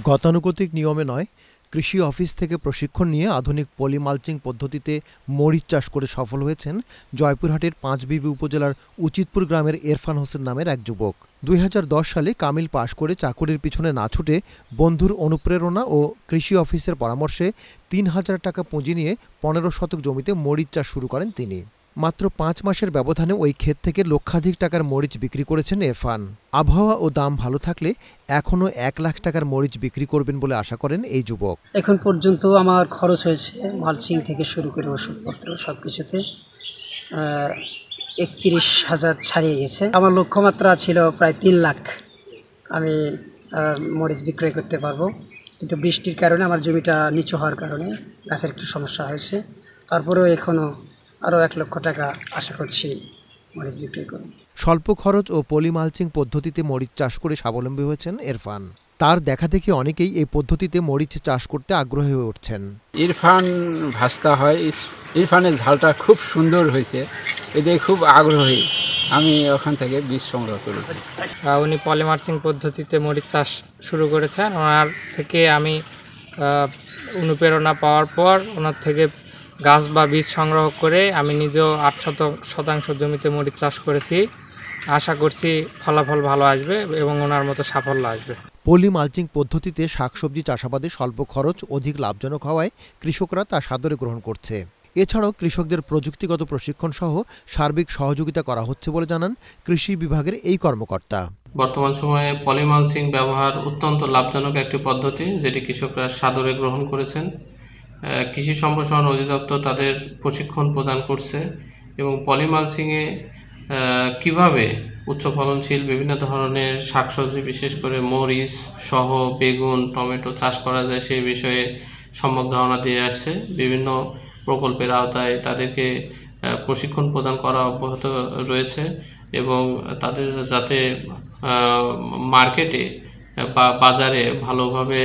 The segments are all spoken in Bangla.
গতানুগতিক নিয়মে নয়, কৃষি অফিস থেকে প্রশিক্ষণ নিয়ে আধুনিক পলি মালচিং পদ্ধতিতে মরিচ চাষ করে সফল হয়েছেন জয়পুরহাটের পাঁচবিবি উপজেলার উচিতপুর গ্রামের এরফান হোসেন নামের এক যুবক। দুই হাজার দশ সালে কামিল পাশ করে চাকুরির পিছনে না ছুটে বন্ধুর অনুপ্রেরণা ও কৃষি অফিসের পরামর্শে তিন হাজার টাকা পুঁজি নিয়ে পনেরো শতক জমিতে মরিচ চাষ শুরু করেন তিনি। মাত্র পাঁচ মাসের ব্যবধানে ওই ক্ষেত থেকে লক্ষাধিক টাকার মরিচ বিক্রি করেছেন এরফান। আবহাওয়া ও দাম ভালো থাকলে এখনও এক লাখ টাকার মরিচ বিক্রি করবেন বলে আশা করেন এই যুবক। এখন পর্যন্ত আমার খরচ হয়েছে মালচিং থেকে শুরু করে ওষুধপত্র সব কিছুতে একত্রিশ হাজার ছাড়িয়ে গেছে। আমার লক্ষ্যমাত্রা ছিল প্রায় তিন লাখ আমি মরিচ বিক্রয় করতে পারব। কিন্তু বৃষ্টির কারণে আমার জমিটা নিচু হওয়ার কারণে গাছের একটু সমস্যা হয়েছে। তারপরেও এখনও আরও এক লক্ষ টাকা আশা করছি মরিচ বিক্রয় করব। স্বল্প খরচ ও পলি মালচিং পদ্ধতিতে মরিচ চাষ করে স্বাবলম্বী হয়েছেন এরফান তার দেখা দেখি অনেকেই এই পদ্ধতিতে মরিচ চাষ করতে আগ্রহী হয়ে উঠছেন। ইরফান ভাস্তা হয়। ইরফানের ঝালটা খুব সুন্দর হয়েছে। এতে খুব আগ্রহী। আমি ওখান থেকে বীজ সংগ্রহ করেছি। উনি পলিমার্চিং পদ্ধতিতে মরিচ চাষ শুরু করেছেন। ওনার থেকে আমি অনুপ্রেরণা পাওয়ার পর ওনার থেকে গাছ বা বীজ সংগ্রহ করে আমি নিজেও আট শত শতাংশ জমিতে মরিচ চাষ করেছি। আশা করছি ফলাফল ভালো আসবে এবং ওনার মতো সাফল্য আসবে। পলি মালচিং পদ্ধতিতে শাকসবজি চাষাবাদে স্বল্প খরচ অধিক লাভজনক হওয়ায় কৃষকরা তা সাদরে গ্রহণ করছে। এছাড়াও কৃষকদের প্রযুক্তিগত প্রশিক্ষণ সহ সার্বিক সহযোগিতা করা হচ্ছে বলে জানান কৃষি বিভাগের এই কর্মকর্তা। বর্তমান সময়ে পলিমালসিং ব্যবহার অত্যন্ত লাভজনক একটি পদ্ধতি যেটি কৃষকরা সাদরে গ্রহণ করেছেন। কৃষি সম্প্রসারণ অধিদপ্তর তাদের প্রশিক্ষণ প্রদান করছে এবং পলিমালসিংয়ে কীভাবে উচ্চ ফলনশীল বিভিন্ন ধরনের শাকসবজি, বিশেষ করে মরিচ, সহ বেগুন, টমেটো চাষ করা যায় সেই বিষয়ে সম্যক ধারণা দিয়ে আসছে। বিভিন্ন প্রকল্পের আওতায় তাদেরকে প্রশিক্ষণ প্রদান করা অব্যাহত রয়েছে এবং তাদের যাতে মার্কেটে বা বাজারে ভালোভাবে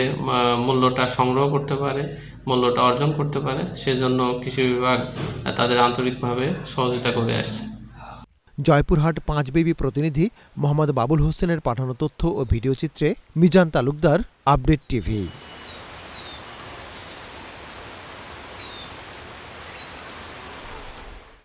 মূল্যটা সংগ্রহ করতে পারে, মূল্যটা অর্জন করতে পারে, সেজন্য কৃষি বিভাগ তাদের আন্তরিকভাবে সহযোগিতা করে আসছে। জয়পুরহাট পাঁচ বেবি প্রতিনিধি মোহাম্মদ বাবুল হোসেনের পাঠানো তথ্য ও ভিডিওচিত্রে মিজান তালুকদার, আপডেট টিভি।